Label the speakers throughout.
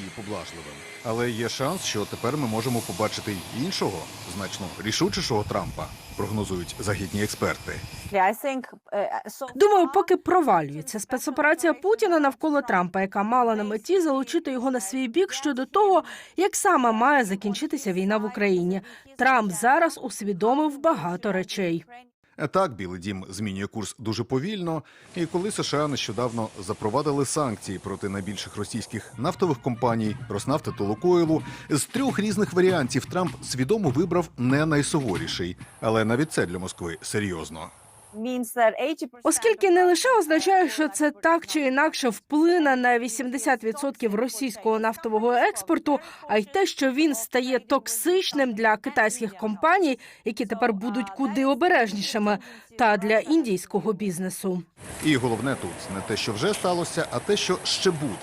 Speaker 1: Росії поблажливим. Але є шанс, що тепер ми можемо побачити й іншого, значно рішучішого Трампа, прогнозують західні експерти.
Speaker 2: Думаю, поки провалюється спецоперація Путіна навколо Трампа, яка мала на меті залучити його на свій бік щодо того, як саме має закінчитися війна в Україні. Трамп зараз усвідомив багато речей.
Speaker 1: Так, Білий Дім змінює курс дуже повільно. І коли США нещодавно запровадили санкції проти найбільших російських нафтових компаній Роснафти та Лукойлу, з трьох різних варіантів Трамп свідомо вибрав не найсуворіший, але навіть це для Москви серйозно.
Speaker 2: Оскільки не лише означає, що це так чи інакше вплине на 80% російського нафтового експорту, а й те, що він стає токсичним для китайських компаній, які тепер будуть куди обережнішими, та для індійського бізнесу.
Speaker 1: І головне тут не те, що вже сталося, а те, що ще буде.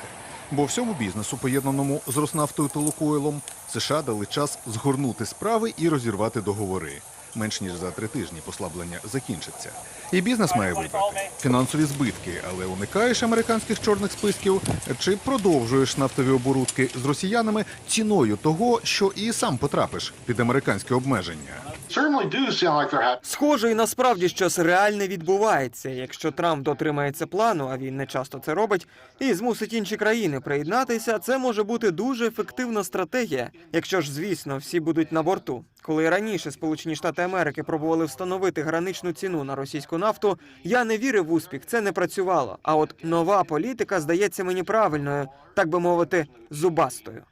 Speaker 1: Бо всьому бізнесу, поєднаному з Роснафтою та Лукойлом, США дали час згорнути справи і розірвати договори. Менш ніж за три тижні послаблення закінчиться. І бізнес має витрати фінансові збитки, але уникаєш американських чорних списків чи продовжуєш нафтові оборудки з росіянами ціною того, що і сам потрапиш під американське обмеження.
Speaker 3: Схоже, і насправді щось реальне відбувається. Якщо Трамп дотримається плану, а він не часто це робить, і змусить інші країни приєднатися, це може бути дуже ефективна стратегія. Якщо ж, звісно, всі будуть на борту. Коли раніше Сполучені Штати Америки пробували встановити граничну ціну на російську нафту, я не вірив в успіх, це не працювало. А от нова політика здається мені правильною, так би мовити, зубастою.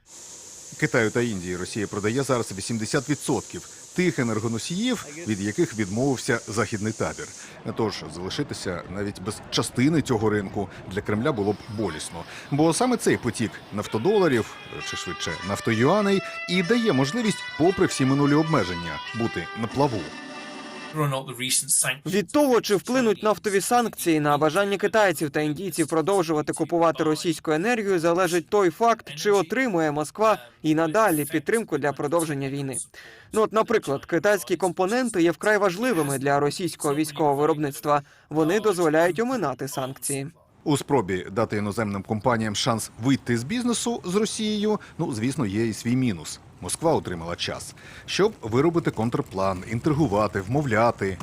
Speaker 1: Китаю та Індії Росія продає зараз 80% тих енергоносіїв, від яких відмовився західний табір. Тож залишитися навіть без частини цього ринку для Кремля було б болісно. Бо саме цей потік нафтодоларів, чи швидше нафтоюаней, і дає можливість, попри всі минулі обмеження, бути на плаву.
Speaker 3: Від того, чи вплинуть нафтові санкції на бажання китайців та індійців продовжувати купувати російську енергію, залежить той факт, чи отримує Москва і надалі підтримку для продовження війни. Ну, от, наприклад, китайські компоненти є вкрай важливими для російського військового виробництва. Вони дозволяють оминати санкції.
Speaker 1: У спробі дати іноземним компаніям шанс вийти з бізнесу з Росією, ну звісно, є і свій мінус. Москва отримала час, щоб виробити контрплан, інтригувати, вмовляти.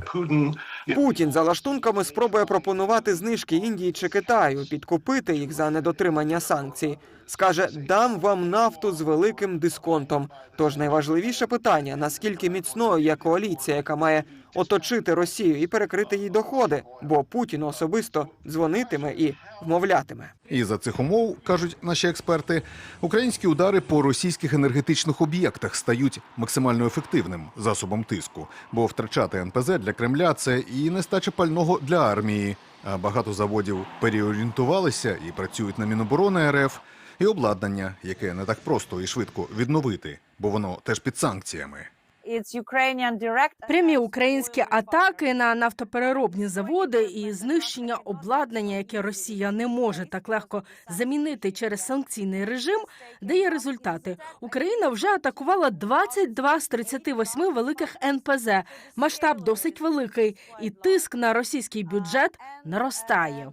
Speaker 3: Путін за лаштунками спробує пропонувати знижки Індії чи Китаю, підкупити їх за недотримання санкцій. Скаже, дам вам нафту з великим дисконтом. Тож найважливіше питання: наскільки міцною є коаліція, яка має оточити Росію і перекрити їй доходи, бо Путін особисто дзвонитиме і вмовлятиме.
Speaker 1: І за цих умов кажуть наші експерти, українські удари по російських енергетичних об'єктах стають максимально ефективним засобом тиску, бо втрачати НПЗ для Кремля це і нестача пального для армії. А багато заводів переорієнтувалися і працюють на Міноборони РФ, і обладнання, яке не так просто і швидко відновити, бо воно теж під санкціями.
Speaker 2: Прямі українські атаки на нафтопереробні заводи і знищення обладнання, яке Росія не може так легко замінити через санкційний режим, дає результати. Україна вже атакувала 22 з 38 великих НПЗ. Масштаб досить великий, і тиск на російський бюджет наростає.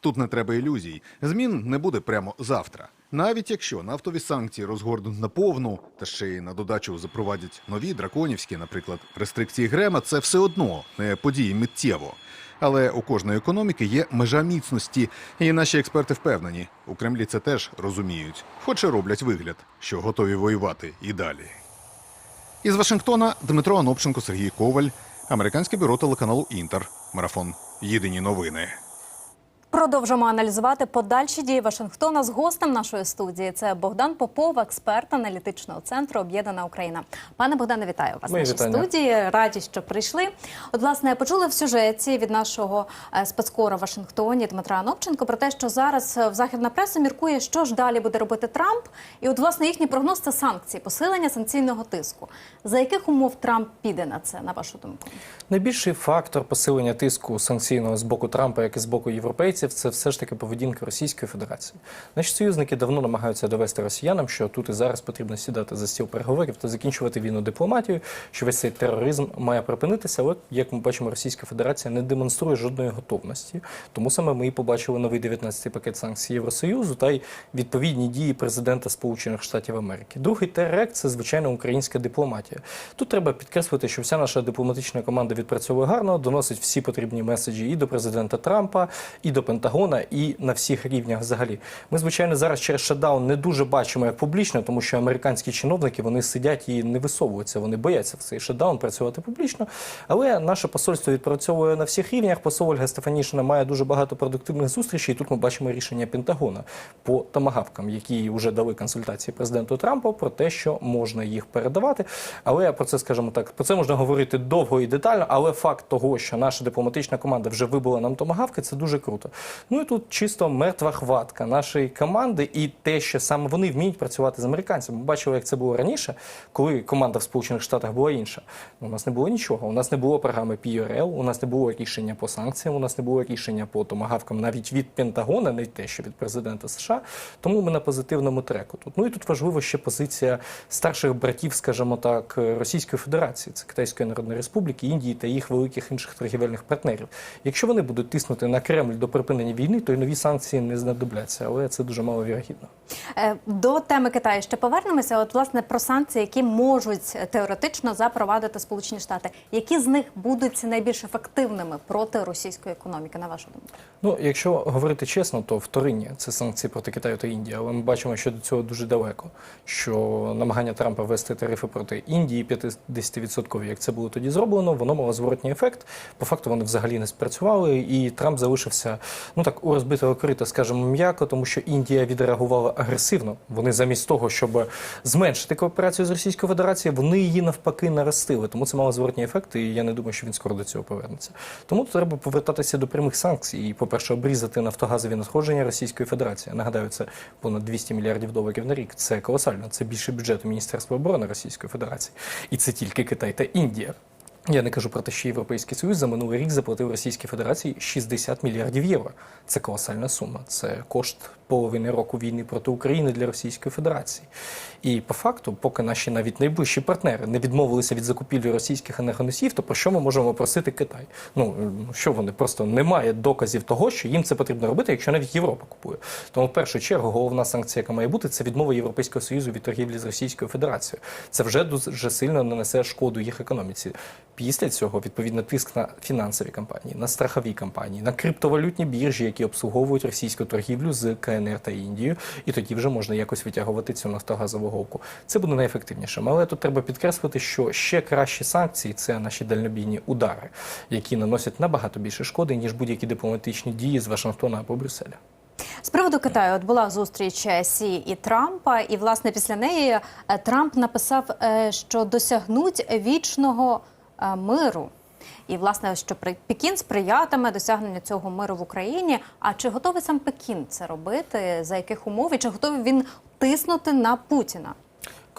Speaker 1: Тут не треба ілюзій. Змін не буде прямо завтра. Навіть якщо нафтові санкції розгорнуть наповну, та ще й на додачу запровадять нові драконівські, наприклад, рестрикції Грема, це все одно не події миттєво. Але у кожної економіки є межа міцності, і наші експерти впевнені, у Кремлі це теж розуміють, хоч і роблять вигляд, що готові воювати і далі. Із Вашингтона Дмитро Анопченко, Сергій Коваль, американське бюро телеканалу Інтер. Марафон. Єдині новини.
Speaker 4: Продовжимо аналізувати подальші дії Вашингтона з гостем нашої студії. Це Богдан Попов, експерт аналітичного центру Об'єднана Україна. Пане Богдане, вітаю вас в нашій
Speaker 5: вітання.
Speaker 4: студії. Раді, що прийшли. От, власне, почули в сюжеті від нашого е, спецкора в Вашингтоні Дмитра Анопченко про те, що зараз е, в західна преса міркує, що ж далі буде робити Трамп. І от власне їхній прогноз це санкції, посилення санкційного тиску. За яких умов Трамп піде на це, на вашу думку?
Speaker 5: Найбільший фактор посилення тиску санкційного з боку Трампа, як і з боку європейців, європейців це все ж таки поведінка Російської Федерації. Наші союзники давно намагаються довести росіянам, що тут і зараз потрібно сідати за стіл переговорів та закінчувати війну дипломатією, що весь цей тероризм має припинитися. Але як ми бачимо, Російська Федерація не демонструє жодної готовності. Тому саме ми і побачили новий 19-й пакет санкцій Євросоюзу та й відповідні дії президента Сполучених Штатів Америки. Другий терект це звичайно українська дипломатія. Тут треба підкреслити, що вся наша дипломатична команда відпрацьовує гарно, доносить всі потрібні меседжі і до президента Трампа, і до Пентагона, і на всіх рівнях взагалі. Ми, звичайно, зараз через шатдаун не дуже бачимо як публічно, тому що американські чиновники вони сидять і не висовуються. Вони бояться в цей шатдаун працювати публічно. Але наше посольство відпрацьовує на всіх рівнях. Посол Ольга Стефанішина має дуже багато продуктивних зустрічей. І тут ми бачимо рішення Пентагона по тамагавкам, які вже дали консультації президенту Трампу про те, що можна їх передавати. Але про це скажімо так, про це можна говорити довго і детально. Але факт того, що наша дипломатична команда вже вибила нам томагавки, це дуже круто. Ну і тут чисто мертва хватка нашої команди, і те, що саме вони вміють працювати з американцями. Ми бачили, як це було раніше, коли команда в Сполучених Штатах була інша. У нас не було нічого. У нас не було програми PRL, у нас не було рішення по санкціям, у нас не було рішення по томагавкам навіть від Пентагона, не те, що від президента США. Тому ми на позитивному треку тут. Ну і тут важливо ще позиція старших братів, скажімо так, Російської Федерації, це Китайської Народної Республіки, Індії та їх великих інших торгівельних партнерів. Якщо вони будуть тиснути на Кремль до припинення війни, то й нові санкції не знадобляться, але це дуже маловірогідно.
Speaker 4: Е, До теми Китаю ще повернемося. От власне про санкції, які можуть теоретично запровадити Сполучені Штати. Які з них будуть найбільш ефективними проти російської економіки, на вашу думку?
Speaker 5: Ну, якщо говорити чесно, то вторинні це санкції проти Китаю та Індії, але ми бачимо, що до цього дуже далеко. Що намагання Трампа ввести тарифи проти Індії 50%, як це було тоді зроблено, воно мало зворотній ефект. По факту вони взагалі не спрацювали, і Трамп залишився ну так у розбитого корита, скажімо, м'яко, тому що Індія відреагувала агресивно. Вони замість того, щоб зменшити кооперацію з Російською Федерацією, вони її навпаки наростили. Тому це мало зворотній ефект, і я не думаю, що він скоро до цього повернеться. Тому треба повертатися до прямих санкцій і, по-перше, обрізати нафтогазові надходження Російської Федерації. Нагадаю, це понад 200 мільярдів доларів на рік. Це колосально. Це більше бюджету Міністерства оборони Російської Федерації. І це тільки Китай та Індія. Я не кажу про те, що Європейський Союз за минулий рік заплатив Російській Федерації 60 мільярдів євро. Це колосальна сума. Це кошт половини року війни проти України для Російської Федерації. І по факту, поки наші навіть найближчі партнери не відмовилися від закупівлі російських енергоносіїв, то про що ми можемо просити Китай? Ну що вони просто немає доказів того, що їм це потрібно робити, якщо навіть Європа купує. Тому в першу чергу головна санкція, яка має бути, це відмова Європейського союзу від торгівлі з Російською Федерацією. Це вже дуже сильно нанесе шкоду їх економіці. Після цього відповідно тиск на фінансові компанії, на страхові компанії, на криптовалютні біржі, які обслуговують російську торгівлю з КНР та Індією, і тоді вже можна якось витягувати цю нафтогазову голку. Це буде найефективнішим. Але тут треба підкреслити, що ще кращі санкції це наші дальнобійні удари, які наносять набагато більше шкоди ніж будь-які дипломатичні дії з Вашингтона або Брюсселя.
Speaker 4: З приводу Китаю от була зустріч е, Сі і Трампа, і власне після неї е, Трамп написав, е, що досягнуть вічного миру. І власне, що Пекін сприятиме досягненню цього миру в Україні. А чи готовий сам Пекін це робити? За яких умов і чи готовий він тиснути на Путіна?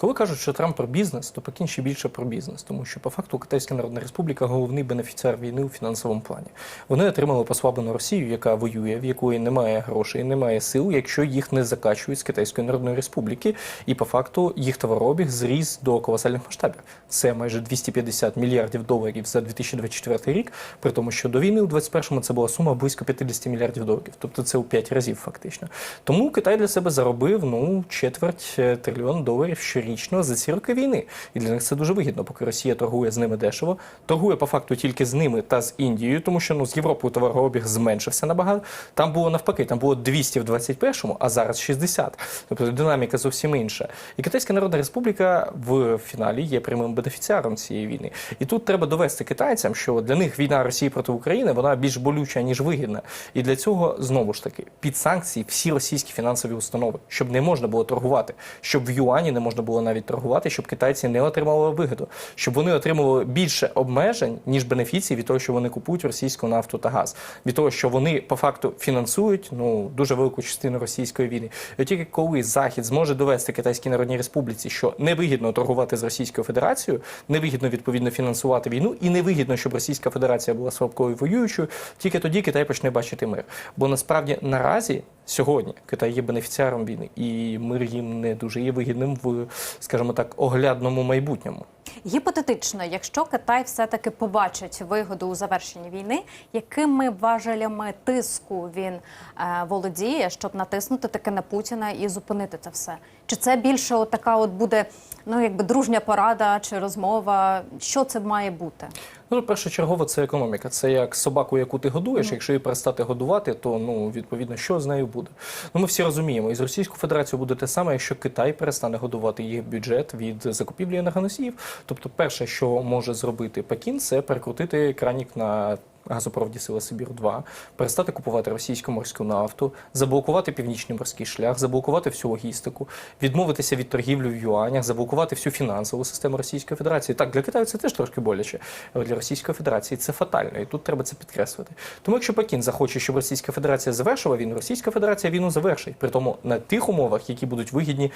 Speaker 5: Коли кажуть, що Трамп про бізнес, то Пекін більше про бізнес, тому що по факту Китайська Народна Республіка головний бенефіціар війни у фінансовому плані. Вони отримали послаблену Росію, яка воює, в якої немає грошей, немає сил, якщо їх не закачують з Китайської Народної Республіки, і по факту їх товарообіг зріс до колосальних масштабів. Це майже 250 мільярдів доларів за 2024 рік, при тому, що до війни у 2021-му це була сума близько 50 мільярдів доларів, тобто це у 5 разів фактично. Тому Китай для себе заробив ну четверть е, трильйон доларів щорічно за ці роки війни. І для них це дуже вигідно, поки Росія торгує з ними дешево, торгує по факту тільки з ними та з Індією, тому що ну з Європою товарообіг зменшився набагато. Там було навпаки, там було 200 в 21-му, а зараз 60. Тобто динаміка зовсім інша. І Китайська Народна Республіка в фіналі є прямим бенефіціаром цієї війни. І тут треба довести китайцям, що для них війна Росії проти України вона більш болюча ніж вигідна. І для цього знову ж таки під санкції всі російські фінансові установи, щоб не можна було торгувати, щоб в юані не можна було було навіть торгувати, щоб китайці не отримали вигоду, щоб вони отримували більше обмежень ніж бенефіцій від того, що вони купують російську нафту та газ, від того, що вони по факту фінансують ну дуже велику частину російської війни. І тільки коли захід зможе довести Китайській Народній Республіці, що невигідно торгувати з Російською Федерацією, невигідно відповідно фінансувати війну, і невигідно, щоб Російська Федерація була слабкою воюючою, тільки тоді Китай почне бачити мир. Бо насправді наразі. Сьогодні Китай є бенефіціаром війни, і мир їм не дуже є вигідним в, скажімо так, оглядному майбутньому.
Speaker 4: Гіпотетично, якщо Китай все-таки побачить вигоду у завершенні війни, якими важелями тиску він е, володіє, щоб натиснути таке на Путіна і зупинити це все? Чи це більше от така от буде ну якби дружня порада чи розмова? Що це має бути?
Speaker 5: Ну, першочергово, це економіка. Це як собаку, яку ти годуєш. Якщо її перестати годувати, то ну відповідно, що з нею буде. Ну ми всі розуміємо, і з Російською Федерацією буде те саме, якщо Китай перестане годувати їх бюджет від закупівлі енергоносіїв. Тобто, перше, що може зробити Пекін, це перекрутити кранік на. Газопроводі Сила Сибір 2 перестати купувати російську морську нафту, заблокувати північний морський шлях, заблокувати всю логістику, відмовитися від торгівлі в юанях, заблокувати всю фінансову систему Російської Федерації. Так, для Китаю це теж трошки боляче, але для Російської Федерації це фатально, і тут треба це підкреслити. Тому якщо Пекін захоче, щоб Російська Федерація завершила війну, Російська Федерація війну завершить. При тому на тих умовах, які будуть вигідні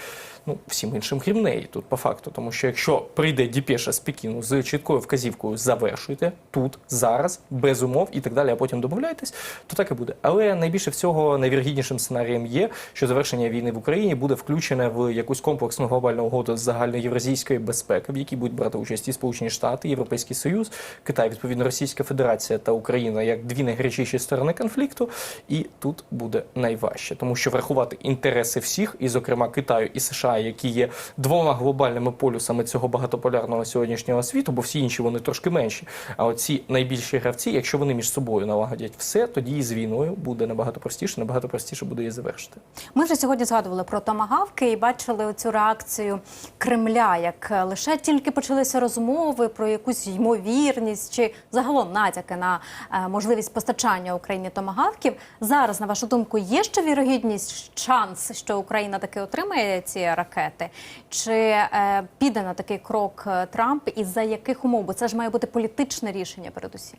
Speaker 5: ну, всім іншим, крім неї, тут по факту. Тому що якщо прийде Діпеша з Пекіну з чіткою вказівкою завершуйте тут, зараз, без умов і так далі, а потім домовляйтесь, то так і буде. Але найбільше всього найвіргіднішим сценарієм є, що завершення війни в Україні буде включене в якусь комплексну глобальну угоду з загальноєвразійської безпеки, в якій будуть брати участь і Сполучені Штати, Європейський Союз, Китай, відповідно, Російська Федерація та Україна як дві найгарячіші сторони конфлікту. І тут буде найважче, тому що врахувати інтереси всіх, і, зокрема, Китаю і США, які є двома глобальними полюсами цього багатополярного сьогоднішнього світу, бо всі інші вони трошки менші. А оці найбільші гравці, якщо вони між собою налагодять все, тоді і з війною буде набагато простіше, набагато простіше буде її завершити.
Speaker 4: Ми вже сьогодні згадували про томагавки і бачили цю реакцію Кремля, як лише тільки почалися розмови про якусь ймовірність чи загалом натяки на е, можливість постачання Україні томагавків. Зараз, на вашу думку, є ще вірогідність шанс, що Україна таки отримає ці ракети? Чи е, піде на такий крок е, Трамп і за яких умов? Бо це ж має бути політичне рішення передусім.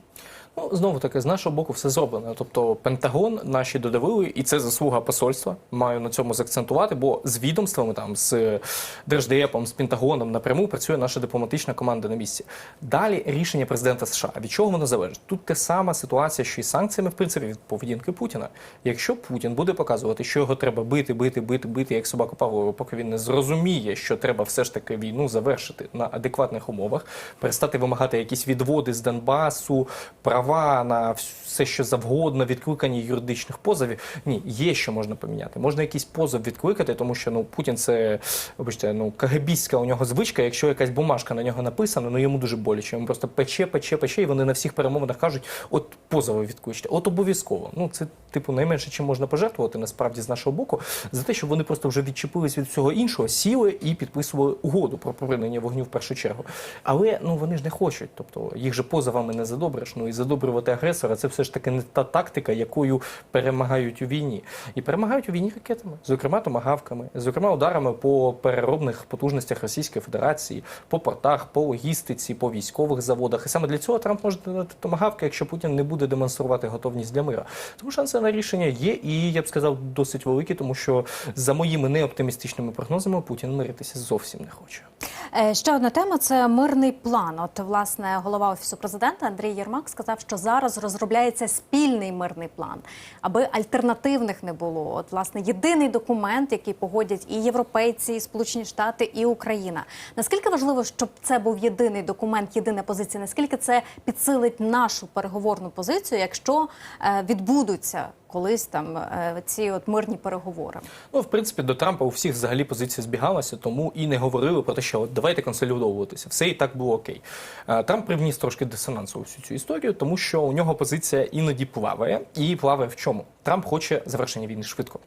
Speaker 5: Ну знову таки з нашого боку все зроблено. Тобто Пентагон наші додавили, і це заслуга посольства. Маю на цьому закцентувати, бо з відомствами там з Держдепом, з Пентагоном напряму працює наша дипломатична команда на місці. Далі рішення президента США. Від чого воно залежить? Тут те сама ситуація, що і санкціями, в принципі, від поведінки Путіна. Якщо Путін буде показувати, що його треба бити, бити, бити, бити, як собаку Павлова, поки він не зрозуміє, що треба все ж таки війну завершити на адекватних умовах, перестати вимагати якісь відводи з Донбасу, права на все, що завгодно, відкликання юридичних позовів. Ні, є що можна поміняти. Можна якийсь позов відкликати, тому що ну Путін це вибачте, ну кагебістська у нього звичка. Якщо якась бумажка на нього написана, ну йому дуже боляче. Йому просто пече, пече, пече, і вони на всіх перемовинах кажуть: от позови відкличте, от обов'язково. Ну це типу найменше, чим можна пожертвувати насправді з нашого боку, за те, щоб вони просто вже відчепились від всього іншого, сіли і підписували угоду про припинення вогню в першу чергу. Але ну вони ж не хочуть, тобто їх же позовами не задобриш. Ну і задобрювати агресора це все ж таки не та тактика, якою перемагають у війні. І перемагають у війні ракетами, зокрема томагавками, зокрема ударами по переробних потужностях Російської Федерації, по портах, по логістиці, по військових заводах. І саме для цього Трамп може дати томагавки, якщо Путін не буде демонструвати готовність для мира. Тому шанси на рішення є, і я б сказав, досить великі, тому що за моїми неоптимістичними прогнозами Путін миритися зовсім не хоче.
Speaker 4: Е, Ще одна тема це мирний план. От власне голова офісу президента Андрій Єрмак сказав, що зараз розробляється спільний мирний план, аби альтернативних не було. От власне єдиний документ, який погодять і європейці, і Сполучені Штати, і Україна. Наскільки важливо, щоб це був єдиний документ, єдина позиція? Наскільки це підсилить нашу переговорну позицію, якщо е, відбудуться колись там е, ці от мирні переговори?
Speaker 5: Ну, в принципі, до Трампа у всіх взагалі позиція збігалася, тому і не говорили про те, що от давайте консолідовуватися. Все і так було окей. Е, Трамп привніс трошки дисонансу у всю цю історію, тому що у нього позиція іноді плаває. І плаває в чому? Трамп хоче завершення війни швидко.